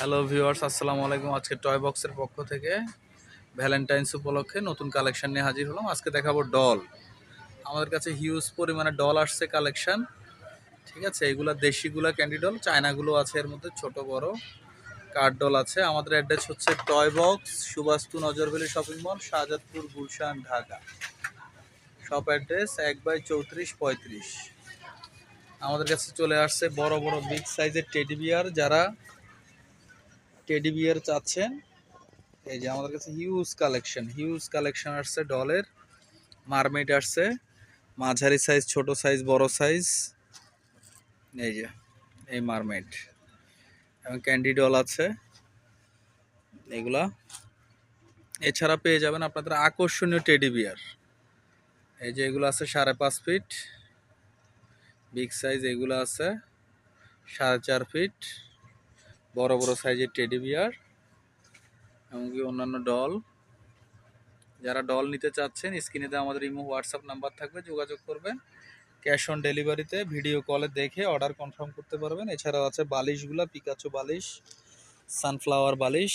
Hello viewers আসসালামু আলাইকুম। আজকে টয় বক্সের পক্ষ থেকে ভ্যালেন্টাইন্স উপলক্ষে নতুন কালেকশন নিয়ে হাজির হলাম। আজকে দেখাবো ডল আমাদের কাছে হিউজ পরিমাণে ডল আসছে কালেকশন ঠিক আছে, এগুলা দেশিগুলা ক্যান্ডি ডল চায়নাগুলো আছে এর মধ্যে, ছোট, বড়। কার্ড ডল আছে। আমাদের অ্যাড্রেস হচ্ছে toy box Subastu Nazar Valley shopping mall Shahjadpur, Gulshan, Dhaka. Shop address এক বাই চৌত্রিশ, পঁয়ত্রিশ। আমাদের কাছে চলে আসছে বড় বড় বিগ সাইজের টেডি বিয়ার যারা টেডি বিয়ার চাচ্ছেন। এই যে আমাদের কাছে হিউজ কালেকশন হিউজ কালেকশন আসছে ডলের মারমেড আসছে। মাঝারি সাইজ ছোট সাইজ বড় সাইজ এই যে, এই মারমেড এবং ক্যান্ডি ডল আছে। এগুলা। এছাড়া পেয়ে যাবেন আপনাদের আকর্ষণীয় টেডি বিয়ার এই যে এগুলো আছে সাড়ে পাঁচ ফিট বিগ সাইজ এগুলো আছে, সাড়ে চার ফিট বড় বড় সাইজের টেডি বিয়ার এমনকি অন্যান্য ডল যারা ডল নিতে চাচ্ছেন স্ক্রিনেতে আমাদের ইমো হোয়াটসঅ্যাপ নাম্বার থাকবে, যোগাযোগ করবেন। ক্যাশ অন ডেলিভারিতে ভিডিও কলে দেখে অর্ডার কনফার্ম করতে পারবেন। এছাড়াও আছে বালিশগুলো পিকাচো বালিশ সানফ্লাওয়ার বালিশ।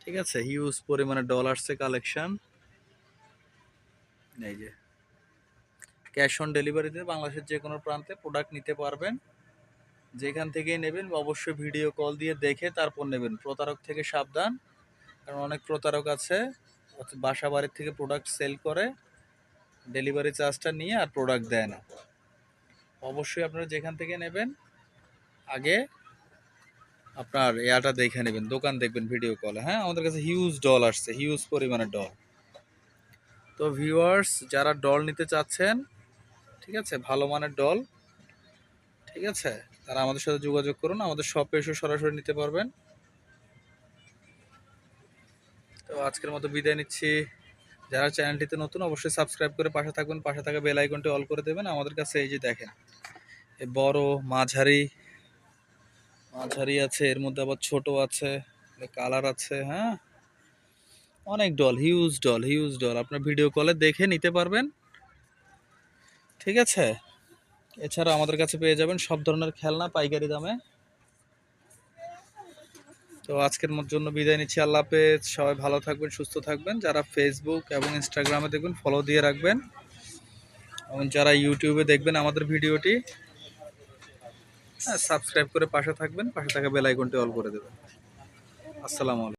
ঠিক আছে হিউজ পরিমাণে ডল আসছে কালেকশান এই যে ক্যাশ অন ডেলিভারিতে বাংলাদেশের যে কোনো প্রান্তে প্রোডাক্ট নিতে পারবেন। যেখান থেকেই নেবেন, অবশ্যই ভিডিও কল দিয়ে দেখে তারপর নেবেন। প্রতারক থেকে সাবধান, কারণ অনেক প্রতারক আছে, বাসা বাড়ির থেকে প্রোডাক্ট সেল করে ডেলিভারি চার্জটা নিয়ে আর প্রোডাক্ট দেয় না। অবশ্যই আপনারা যেখান থেকে নেবেন, আগে আপনার এয়াটা দেখে নেবেন, দোকান দেখবেন ভিডিও কলে হ্যাঁ আমাদের কাছে হিউজ ডল আসছে হিউজ পরিমাণে ডল তো ভিউয়ার্স যারা ডল নিতে চাচ্ছেন, ঠিক আছে, ভালো মানের ডল ঠিক আছে? তারা আমাদের সাথে যোগাযোগ করুন, আমাদের শপে এসে সরাসরি নিতে পারবেন। তো আজকের মতো বিদায় নিচ্ছি। যারা চ্যানেলটিতে নতুন, অবশ্যই সাবস্ক্রাইব করে পাশে থাকবেন পাশে থাকা বেল আইকনটি অল করে দেবেন। আমাদের কাছে এই যে দেখেন এই বড় মাঝারি মাঝারি আছে, এর মধ্যে আবার ছোট আছে কালার আছে হ্যাঁ? অনেক doll huge doll huge doll আপনার ভিডিও কলে দেখে নিতে পারবেন। ঠিক আছে? এছাড়া আমাদের কাছে পেয়ে যাবেন সব ধরনের খেলনা পাইকারি দামে। তো আজকের মত জন্য বিদায় নিচ্ছি, আল্লাহ হাফেজ। সবাই ভালো থাকবেন, সুস্থ থাকবেন। যারা ফেসবুক এবং ইনস্টাগ্রামে দেখবেন ফলো দিয়ে রাখবেন। এবং যারা ইউটিউবে দেখবেন আমাদের ভিডিওটি হ্যাঁ সাবস্ক্রাইব করে পাশে থাকবেন, পাশে থাকা বেল আইকনটি অল করে দেবেন। আসসালামু আলাইকুম।